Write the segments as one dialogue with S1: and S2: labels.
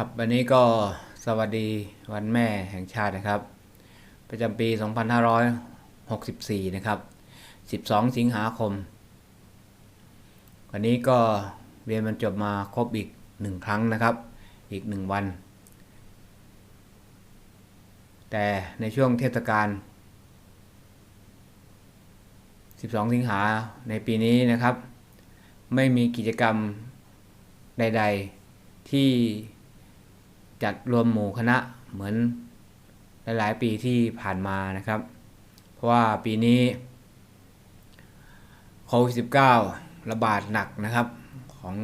S1: ครับวันนี้ก็สวัสดีวันแม่แห่งชาตินะครับ ประจำปี 2564 นะครับ 12 สิงหาคม วันนี้ก็เรียนมันจบมาครบอีกหนึ่งครั้งนะครับ อีกหนึ่งวัน แต่ในช่วงเทศกาล 12 สิงหาในปีนี้นะครับ ไม่มีกิจกรรมใด ๆที่ จัดรวมหมู่คณะเหมือนหลาย ๆ ปีที่ผ่านมานะครับ เพราะว่าปีนี้โควิด -19 ระบาดหนักนะครับของ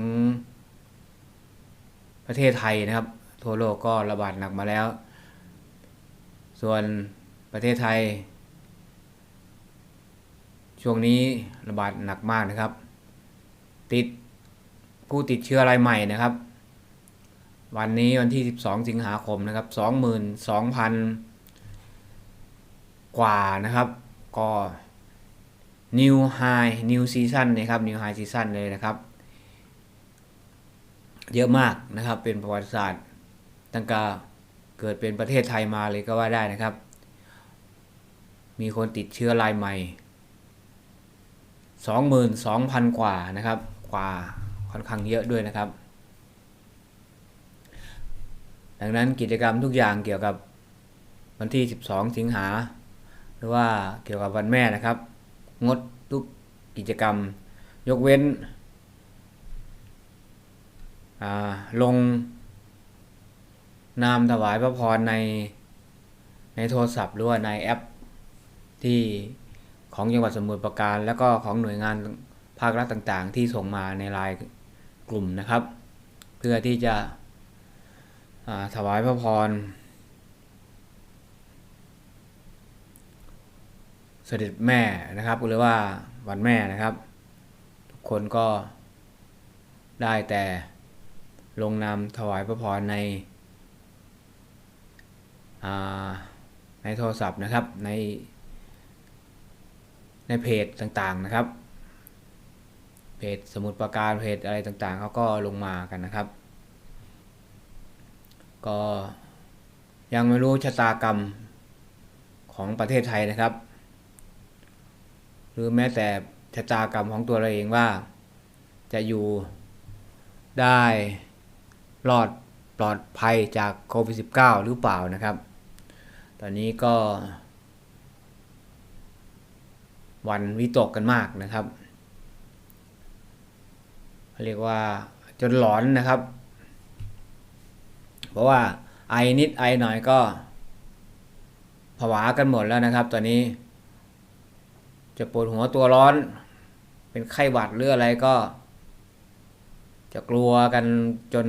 S1: ประเทศไทยนะครับ ทั่วโลกก็ระบาดหนักมาแล้ว ส่วนประเทศไทย ช่วงนี้ระบาดหนักมากนะครับ ติดผู้ติดเชื้อรายใหม่นะครับ วันนี้วันที่ 12 สิงหาคมนะครับ 22,000 กว่านะครับ ก็ New High New Season นะครับ New High Season เลยนะครับ เยอะมากนะครับ เป็นประวัติศาสตร์ตั้งแต่เกิดเป็นประเทศไทยมาเลยก็ว่าได้นะครับ มีคนติดเชื้อรายใหม่ 22,000 กว่านะครับ กว่าค่อนข้างเยอะด้วยนะครับ ดังนั้นกิจกรรมทุกอย่างเกี่ยวกับวันที่ 12 สิงหา หรือว่าเกี่ยวกับวันแม่นะครับ งดทุกกิจกรรม ยกเว้นลงนามถวายพระพรในในโทรศัพท์หรือว่าในแอปที่ของจังหวัดสมุทรปราการ แล้วก็ของหน่วยงานภาครัฐต่างๆ ที่ส่งมาในไลน์กลุ่มนะครับ เพื่อที่จะ ถวายพระพร เสด็จแม่นะครับหรือว่าวันแม่นะครับ ทุกคนก็ได้แต่ลงนามถวายพระพรในในโทรศัพท์นะครับในในเพจต่างๆนะครับ เพจสมุดประการเพจอะไรต่างๆเขาก็ลงมากันนะครับ ก็ยังไม่รู้ชะตากรรมของประเทศไทยนะครับ หรือแม้แต่ชะตากรรมของตัวเราเองว่า จะอยู่ได้รอดปลอดภัยจากโควิด -19 หรือเปล่านะครับ ตอนนี้ก็วันวิตกกันมากนะครับ เรียกว่าจนหลอนนะครับ เพราะว่าไอนิดไอหน่อยก็ผวากันหมดแล้วนะครับ ตอนนี้ จะปวดหัวตัวร้อน เป็นไข้หวัดหรืออะไรก็ จะกลัวกันจน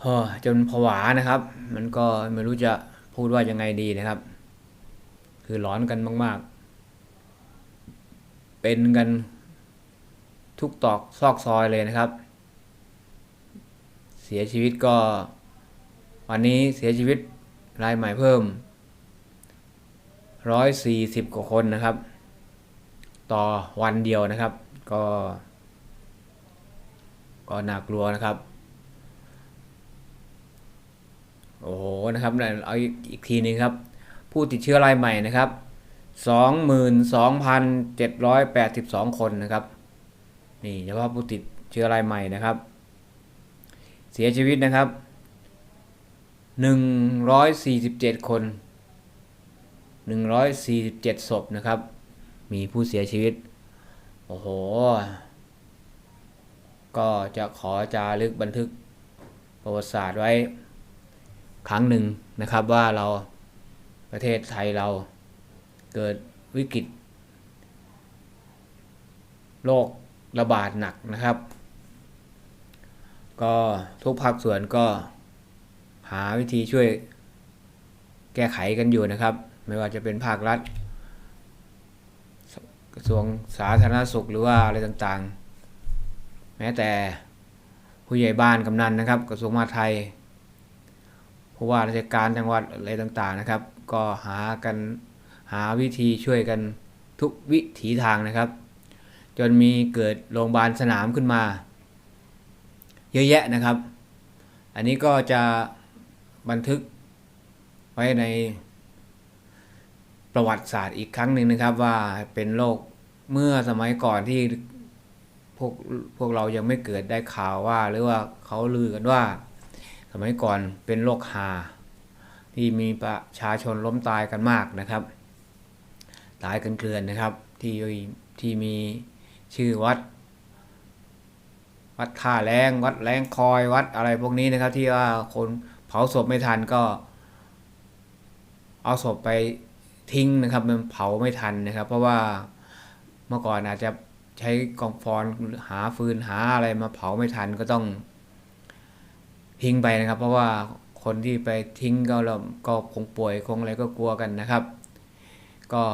S1: เฮ้อจนผวานะครับ มันก็ไม่รู้จะพูดว่ายังไงดีนะครับ คือร้อนกันมาก ๆ เป็นกันทุกตอกซอกซอยเลยนะครับ เสียชีวิตก็ วันนี้เสียชีวิตรายใหม่เพิ่ม 140 กว่าคนนะครับ ต่อวันเดียวนะครับ ก็ ก็น่ากลัวนะครับ โอ้โหนะครับเอาอีกทีนึงครับ ผู้ติดเชื้อรายใหม่นะครับ 22,782 คนนะครับ นี่เฉพาะผู้ติดเชื้อรายใหม่นะครับ เสียชีวิตนะครับ 147 คน 147 ศพนะครับ มีผู้เสียชีวิต โอ้โห ก็จะขอจารึกบันทึกประวัติศาสตร์ไว้ ครั้งหนึ่งนะครับว่าเราประเทศไทยเราเกิดวิกฤตโรคระบาดหนักนะครับ ก็ทุกภาคส่วนก็หาวิธีช่วยแก้ไขกันอยู่นะครับ ไม่ว่าจะเป็นภาครัฐ กระทรวงสาธารณสุขหรือว่าอะไรต่างๆ แม้แต่ผู้ใหญ่บ้านกำนันนะครับ กระทรวงมหาดไทยผู้ว่าราชการจังหวัดอะไรต่างๆนะครับ ก็หากันหาวิธีช่วยกันทุกวิถีทางนะครับ จนมีเกิดโรงพยาบาลสนามขึ้นมา เยอะแยะนะครับ อันนี้ก็จะบันทึกไว้ในประวัติศาสตร์อีกครั้งหนึ่งนะครับ ว่าเป็นโรคเมื่อสมัยก่อนที่พวกพวกเรายังไม่เกิดได้ข่าวว่า หรือว่าเขาลือกันว่า สมัยก่อนเป็นโรคหา ที่มีประชาชนล้มตายกันมากนะครับ ตายกันเกลื่อนนะครับ ที่ที่มีชื่อวัด วัดท่าแรงวัดแรงคอยวัดอะไรพวกนี้นะครับ ที่ว่าคนเผาศพไม่ทันก็ เอาศพไปทิ้งนะครับ มันเผาไม่ทันนะครับ เพราะว่าเมื่อก่อนอาจจะใช้กองฟอนหาฟืนหาอะไรมาเผาไม่ทันก็ต้องทิ้งไปนะครับ เพราะว่าคนที่ไปทิ้งก็เราก็คงป่วยคงอะไรก็กลัวกันนะครับ ก็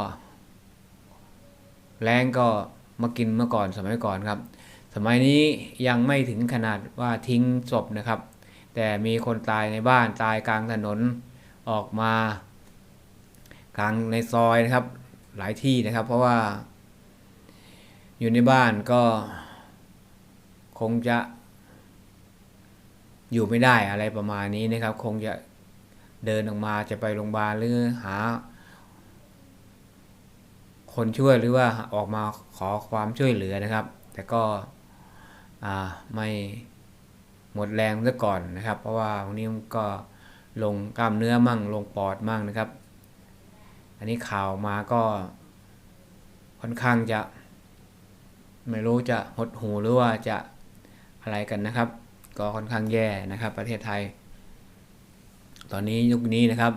S1: แรงก็มากินเมื่อก่อนสมัยก่อนครับ สมัยนี้ยังไม่ถึงขนาดว่าทิ้งศพนะครับ แต่มีคนตายในบ้านตายกลางถนนออกมากลางในซอยนะครับ หลายที่นะครับ เพราะว่า อยู่ในบ้านก็คงจะอยู่ไม่ได้อะไรประมาณนี้นะครับ คงจะเดินออกมาจะไปโรงพยาบาลหรือหา คนช่วยหรือว่าออกมาขอความช่วยเหลือนะครับ แต่ก็ ไม่หมดแรงซะก่อนนะครับ เพราะว่าวันนี้มันก็ลงกล้ามเนื้อมั่งลงปอดมั่งนะครับ อันนี้ข่าวมาก็ค่อนข้างจะ ไม่รู้จะหดหูหรือว่าจะอะไรกันนะครับ ก็ค่อนข้างแย่นะครับ ประเทศไทย ตอนนี้ยุคนี้นะครับ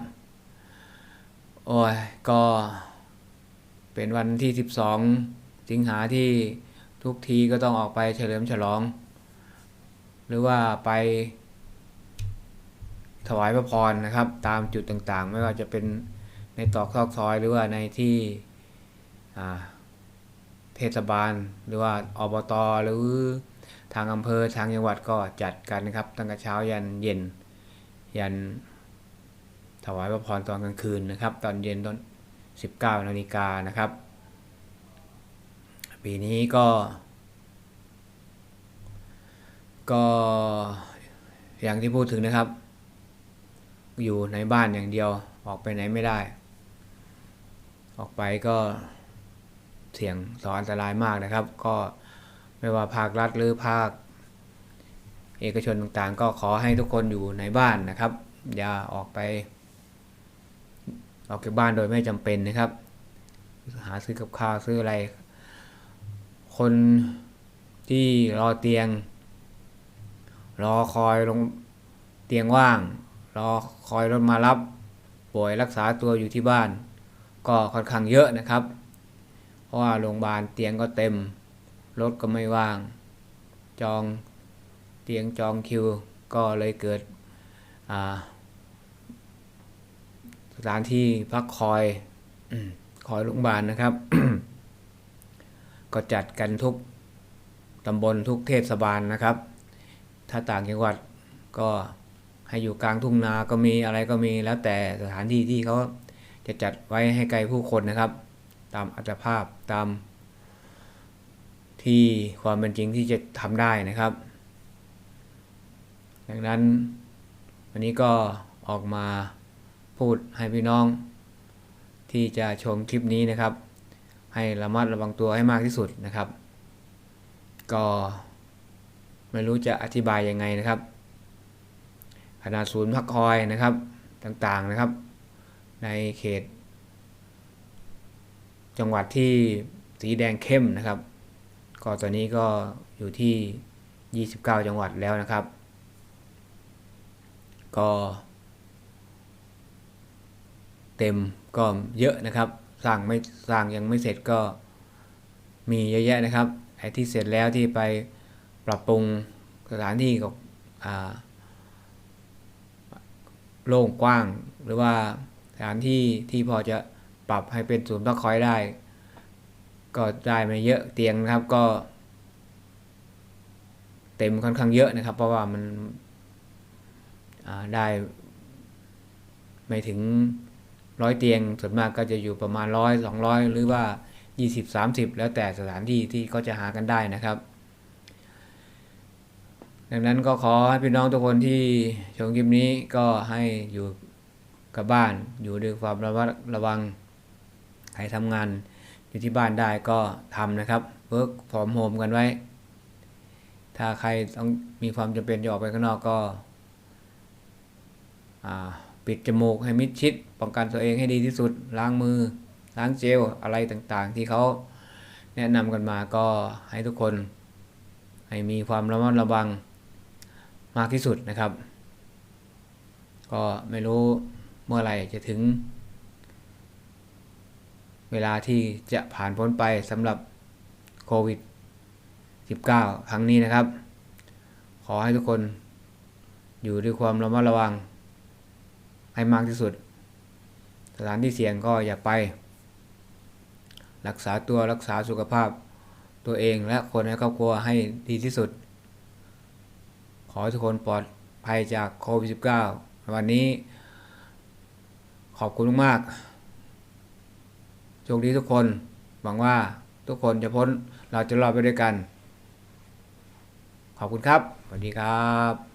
S1: โอ้ยก็เป็นวันที่ 12 สิงหาที่ ทุกทีก็ต้องออกไปเฉลิมฉลอง หรือว่าไป ถวายพระพรนะครับ ตามจุดต่างๆ ไม่ว่าจะเป็นในตอกซอกซอยหรือว่าในที่เทศบาล หรือว่าอบตหรือทางอำเภอทางจังหวัดก็จัดกันนะครับ ตั้งแต่เช้ายันเย็น ยันถวายพระพรตอนกลางคืนนะครับ ตอนเย็นตอน 19นาฬิกานะครับ ปีนี้ก็ ก็อย่างที่พูดถึงนะครับ อยู่ในบ้านอย่างเดียวออกไปไหนไม่ได้ ออกไปก็เสี่ยงต่ออันตรายมากนะครับ ก็ไม่ว่าภาครัฐหรือภาค เอกชนต่างๆ ก็ขอให้ทุกคนอยู่ในบ้านนะครับ อย่าออกไป ออกจากบ้านโดยไม่จำเป็นนะครับ หาซื้อกับข้าวซื้ออะไร คนที่รอเตียง รอคอยลงเตียงว่าง รอคอยรถมารับ ป่วยรักษาตัวอยู่ที่บ้าน ก็ค่อนข้างเยอะนะครับ เพราะว่าโรงพยาบาลเตียงก็เต็ม รถก็ไม่ว่าง จองเตียงจองคิว ก็เลยเกิดสถานที่พักคอยคอยโรงพยาบาลนะครับ ก็จัดกันทุกตำบลทุกเทศบาลนะครับ ถ้าต่างจังหวัดก็ให้อยู่กลางทุ่งนาก็มีอะไรก็มีแล้วแต่สถานที่ที่เขาจะจัดไว้ให้ไกลผู้คนนะครับ ตามอัตภาพตาม ที่ความเป็นจริงที่จะทำได้นะครับ ดังนั้นวันนี้ก็ออกมาพูดให้พี่น้อง ที่จะชมคลิปนี้นะครับ ให้ระมัดระวังตัวให้มากที่สุดนะครับ ก็ไม่รู้จะอธิบายยังไงนะครับ ขนาดศูนย์พักคอยนะครับต่างๆนะครับ ในเขต จังหวัดที่สีแดงเข้มนะครับ ก็ตอนนี้ก็อยู่ที่ 29 จังหวัดแล้วนะครับ ก็ เต็มก็เยอะนะครับ สร้างไม่สร้างยังไม่เสร็จก็มีเยอะแยะนะครับไอ้ที่เสร็จแล้วที่ไปปรับปรุงสถานที่กับโล่งกว้าง หรือว่าสถานที่ที่พอจะปรับให้เป็นศูนย์พักคอยได้ ก็ได้มาเยอะเตียงนะครับก็ เต็มค่อนข้างเยอะนะครับ เพราะว่ามันได้ไม่ถึง ร้อยเตียงส่วนมากก็จะอยู่ประมาณร้อยสองร้อยหรือว่ายี่สิบสามสิบแล้วแต่สถานที่ที่เขาจะหากันได้นะครับ ดังนั้นก็ขอให้พี่น้องทุกคนที่ชมคลิปนี้ก็ให้อยู่กับบ้านอยู่ด้วยความระมัดระวังใครทำงานอยู่ที่บ้านได้ก็ทำนะครับเวิร์กฟอร์มโฮมกันไว้ ถ้าใครต้องมีความจำเป็นจะออกไปข้างนอกก็อ่า ปิดจมูกให้มิดชิด ป้องกันตัวเองให้ดีที่สุด ล้างมือ ล้างเจลอะไรต่างๆ ที่เขาแนะนำกันมาก็ให้ทุกคน ให้มีความระมัดระวังมากที่สุดนะครับ ก็ไม่รู้เมื่อไหร่จะถึง เวลาที่จะผ่านพ้นไปสำหรับโควิด 19 ครั้งนี้นะครับ ขอให้ทุกคนอยู่ด้วยความระมัดระวัง ให้มากที่สุด สถานที่เสี่ยงก็อย่าไป รักษาตัวรักษาสุขภาพตัวเองและคนในครอบครัวให้ดีที่สุด ขอทุกคนปลอดภัยจากโควิด -19 วันนี้ ขอบคุณมากโชคดีทุกคน หวังว่าทุกคนจะพ้นเราจะรอดไปด้วยกัน ขอบคุณครับ สวัสดีครับ